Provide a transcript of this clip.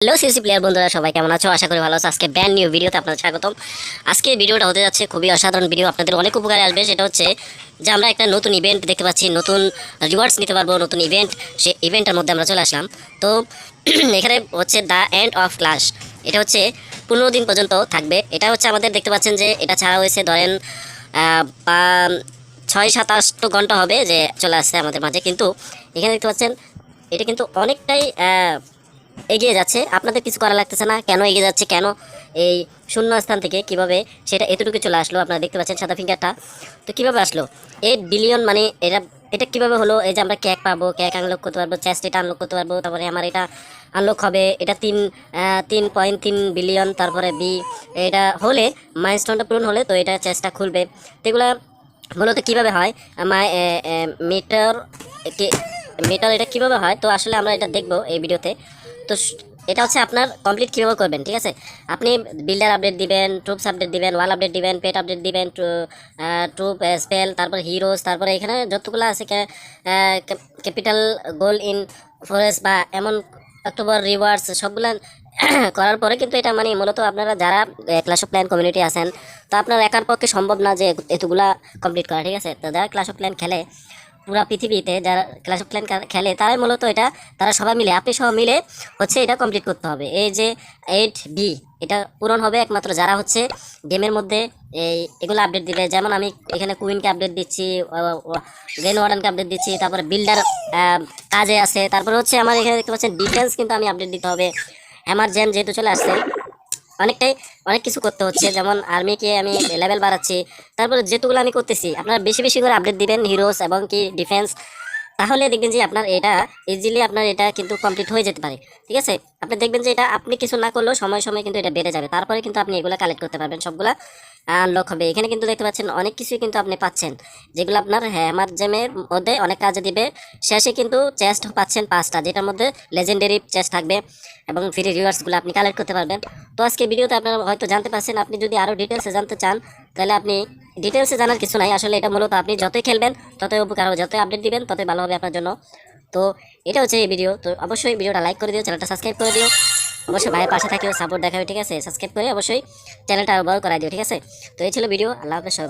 Hello CC player বন্ধুরা, সবাই কেমন আছো? আশা করি ভালো আছো। আজকে ব্যান্ড নিউ ভিডিওতে আপনাদের স্বাগতম। আজকে ভিডিওটা হতে যাচ্ছে খুবই অসাধারণ ভিডিও আপনাদের অনেক উপকারে আসবে। সেটা হচ্ছে যে আমরা একটা নতুন ইভেন্ট দেখতে পাচ্ছি, নতুন রিওয়ার্ডস নিতে পারব, নতুন ইভেন্ট সে ইভেন্টের মধ্যে আমরা চলে আসলাম। তো এখানে হচ্ছে দ্য এন্ড অফ ক্লাস এটা হচ্ছে পনেরো দিন পর্যন্ত থাকবে। এটা হচ্ছে আমাদের দেখতে পাচ্ছেন যে এটা ছাড়া হয়েছে, ধরেন ছয় সাতাশ ঘণ্টা হবে যে চলে আসছে আমাদের মাঝে। কিন্তু এখানে দেখতে পাচ্ছেন, এটা কিন্তু অনেকটাই এগিয়ে যাচ্ছে। আপনাদের কিছু করা লাগতেছে না। কেন এগিয়ে যাচ্ছে? কেন এই শূন্য স্থান থেকে কীভাবে সেটা এতটুকু চলে আসলো? আপনারা দেখতে পাচ্ছেন সাদা ফিঙ্গারটা। তো কীভাবে আসলো? এইট বিলিয়ন মানে এটা এটা কীভাবে হলো? এই যে আমরা ক্যাক পাবো ক্যাক আনলক করতে পারব চেস্ট এটা আনলক করতে পারব, তারপরে আমার এটা আনলক হবে। এটা তিন তিন পয়েন্ট তিন বিলিয়ন তারপরে বি এটা হলে মাইলস্টোনটা পূরণ হলে তো এটা চেষ্টা খুলবে। তো এগুলা মূলত কীভাবে হয়? আমার মিটার মিটার এটা কীভাবে হয়? তো আসলে আমরা এটা দেখব এই ভিডিওতে তো এটা হচ্ছে আপনার কমপ্লিট কীভাবে করবেন, ঠিক আছে? আপনি বিল্ডার আপডেট দিবেন ট্রুপস আপডেট দিবেন ওয়াল আপডেট দিবেন পেট আপডেট দিবেন ট্রুপ স্পেল তারপর হিরোজ তারপরে এখানে যতগুলো আছে ক্যাপিটাল গোল ইন ফরেস্ট বা এমন অক্টোবর রিওয়ার্ডস সবগুলো করার পরে কিন্তু এটা মানে মূলত আপনারা যারা ক্লাস অফ প্ল্যান কমিউনিটি আছেন, তো আপনার একার পক্ষে সম্ভব না যে এতগুলা কমপ্লিট করা, ঠিক আছে? তো যারা ক্লাস অফ প্ল্যান খেলে পুরা পৃথিবীতে যারা ক্লাস অফ ক্ল্যান খেলে, তারাই মূলত এটা, তারা সবাই মিলে, আপনি সহ মিলে হচ্ছে এটা কমপ্লিট করতে হবে। এই যে এইট বি এটা পূরণ হবে একমাত্র যারা হচ্ছে গেমের মধ্যে এই এগুলো আপডেট দিবে। যেমন আমি এখানে কুইনকে আপডেট দিচ্ছি গ্রেন ওয়ার্ডেনকে আপডেট দিচ্ছি, তারপরে বিল্ডার কাজে আছে, তারপরে হচ্ছে আমার এখানে দেখতে পাচ্ছেন ডিফেন্স কিন্তু আমি আপডেট দিতে হবে। আমার জেম যেহেতু চলে আসছে অনেকটাই অনেক কিছু করতে হচ্ছে। যেমন আর্মিকে আমি লেভেল বাড়াচ্ছি। তারপরে যেটুকুলো আমি করতেছি, আপনারা বেশি বেশি করে আপডেট দিবেন হিরোস এবং কি ডিফেন্স তাহলে দেখবেন যে আপনার এটা ইজিলি আপনার এটা কিন্তু কমপ্লিট হয়ে যেতে পারে, ঠিক আছে? আপনি দেখবেন যে এটা আপনি কিছু না করলেও সময় সময় কিন্তু এটা বেড়ে যাবে। তারপরে কিন্তু আপনি এগুলো কালেক্ট করতে পারবেন, সবগুলা আনলক হবে। এখানে কিন্তু দেখতে পাচ্ছেন অনেক কিছুই কিন্তু আপনি পাচ্ছেন। যেগুলো আপনার হ্যামার জেমের মধ্যে অনেক কাজে দিবে। শেষে কিন্তু চেস্ট পাচ্ছেন পাঁচটা, যেটার মধ্যে লেজেন্ডারি চেস্ট থাকবে এবং ফ্রি রিওয়ার্ডসগুলো আপনি কালেক্ট করতে পারবেন। তো আজকে ভিডিওতে আপনারা হয়তো জানতে পারছেন, আপনি যদি আরও ডিটেলসে জানতে চান, তাহলে আপনি ডিটেলসে জানার কিছু নাই। আসলে এটা মূলত আপনি যতই খেলবেন, ততই উপকার যতই আপডেট দিবেন, ততই ভালো হবে আপনার জন্য। তো এটা হচ্ছে এই ভিডিও তো অবশ্যই ভিডিওটা লাইক করে দিও চ্যানেলটা সাবস্ক্রাইব করে দিও। অবশ্যই ভাইয়ের পাশে থাকিও সাপোর্ট দেখাবে, ঠিক আছে? সাবস্ক্রাইব করে অবশ্যই চ্যানেলটা বড় করাই দিও, ঠিক আছে? তো এই ছিল ভিডিও আল্লাহ আপনার সবাই